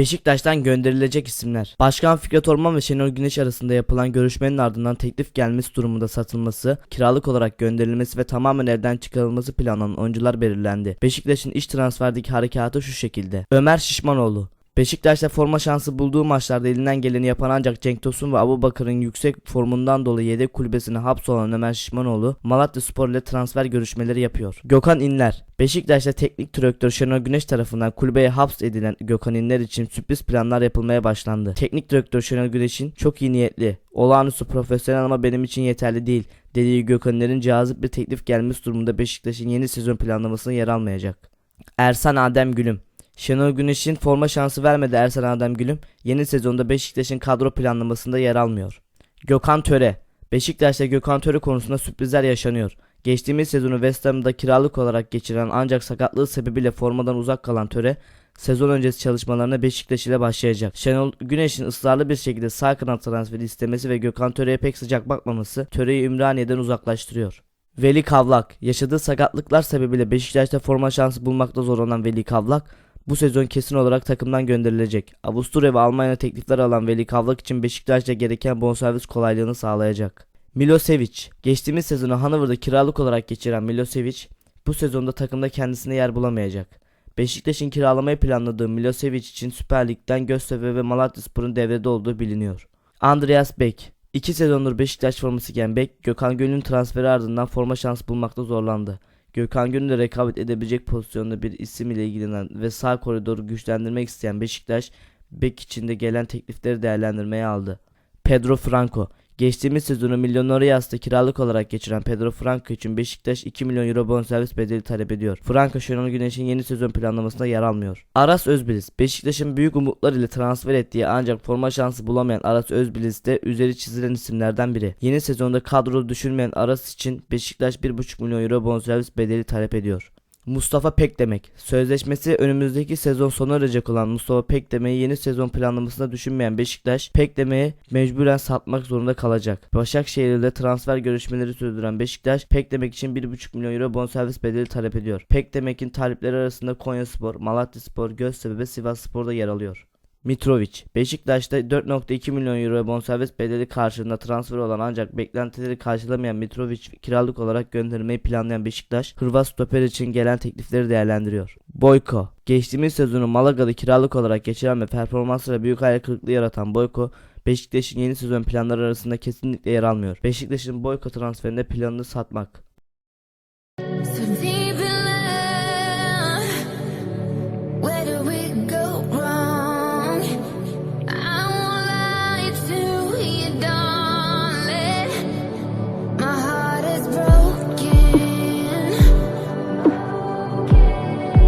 Beşiktaş'tan gönderilecek isimler. Başkan Fikret Orman ve Şenol Güneş arasında yapılan görüşmenin ardından teklif gelmesi durumunda satılması, kiralık olarak gönderilmesi ve tamamen elden çıkarılması planlanan oyuncular belirlendi. Beşiktaş'ın iç transferdeki harekatı şu şekilde. Ömer Şişmanoğlu Beşiktaş'ta forma şansı bulduğu maçlarda elinden geleni yapan ancak Cenk Tosun ve Abu Bakır'ın yüksek formundan dolayı yedek kulübesine hapsolan Ömer Şişmanoğlu Malatya Spor ile transfer görüşmeleri yapıyor. Gökhan İnler Beşiktaş'ta teknik direktör Şenol Güneş tarafından kulübeye haps edilen Gökhan İnler için sürpriz planlar yapılmaya başlandı. Teknik direktör Şenol Güneş'in çok iyi niyetli, olağanüstü profesyonel ama benim için yeterli değil dediği Gökhan İnler'in cazip bir teklif gelmesi durumunda Beşiktaş'ın yeni sezon planlamasına yer almayacak. Ersan Adem Gülüm Şenol Güneş'in forma şansı vermedi Ersan Adem Gülüm yeni sezonda Beşiktaş'ın kadro planlamasında yer almıyor. Gökhan Töre Beşiktaş'ta Gökhan Töre konusunda sürprizler yaşanıyor. Geçtiğimiz sezonu West Ham'da kiralık olarak geçiren ancak sakatlığı sebebiyle formadan uzak kalan Töre sezon öncesi çalışmalarına Beşiktaş ile başlayacak. Şenol Güneş'in ısrarlı bir şekilde sağ kanat transferi istemesi ve Gökhan Töre'ye pek sıcak bakmaması Töre'yi Ümraniye'den uzaklaştırıyor. Veli Kavlak yaşadığı sakatlıklar sebebiyle Beşiktaş'ta forma şansı bulmakta zorlanan Veli Kavlak bu sezon kesin olarak takımdan gönderilecek. Avusturya ve Almanya teklifler alan Veli Kavlak için Beşiktaş'ta gereken bonservis kolaylığını sağlayacak. Milosevic Geçtiğimiz sezonu Hanover'da kiralık olarak geçiren Milosevic bu sezonda takımda kendisine yer bulamayacak. Beşiktaş'ın kiralamayı planladığı Milosevic için Süper Lig'den Göztepe ve Malatyaspor'un devrede olduğu biliniyor. Andreas Beck İki sezondur Beşiktaş forması giyen Beck, Gökhan Gönül'ün transferi ardından forma şansı bulmakta zorlandı. Gökhan Gönül'le rekabet edebilecek pozisyonda bir isim ile ilgilenen ve sağ koridoru güçlendirmek isteyen Beşiktaş, Beck için de gelen teklifleri değerlendirmeye aldı. Pedro Franco Geçtiğimiz sezonu Millonarias'ta kiralık olarak geçiren Pedro Franco için Beşiktaş 2 milyon euro bonservis bedeli talep ediyor. Franco Şenol Güneş'in yeni sezon planlamasında yer almıyor. Aras Özbiliz Beşiktaş'ın büyük umutlar ile transfer ettiği ancak forma şansı bulamayan Aras Özbiliz de üzeri çizilen isimlerden biri. Yeni sezonda kadro düşürmeyen Aras için Beşiktaş 1,5 milyon euro bonservis bedeli talep ediyor. Mustafa Pekdemek Sözleşmesi önümüzdeki sezon sona erecek olan Mustafa Pekdemek'i yeni sezon planlamasında düşünmeyen Beşiktaş Pekdemek'i mecburen satmak zorunda kalacak. Başakşehir ile transfer görüşmeleri sürdüren Beşiktaş Pekdemek için 1,5 milyon euro bonservis bedeli talep ediyor. Pekdemek'in talipleri arasında Konyaspor, Malatyaspor, Göztepe ve Sivasspor da yer alıyor. Mitrovic Beşiktaş'ta 4.2 milyon euro bonservis bedeli karşılığında transfer olan ancak beklentileri karşılamayan Mitrovic kiralık olarak göndermeyi planlayan Beşiktaş, Hırvat stoper için gelen teklifleri değerlendiriyor. Boyko Geçtiğimiz sezonu Malaga'da kiralık olarak geçiren ve performansıyla büyük hayal kırıklığı yaratan Boyko, Beşiktaş'ın yeni sezon planları arasında kesinlikle yer almıyor. Beşiktaş'ın Boyko transferinde planını satmak.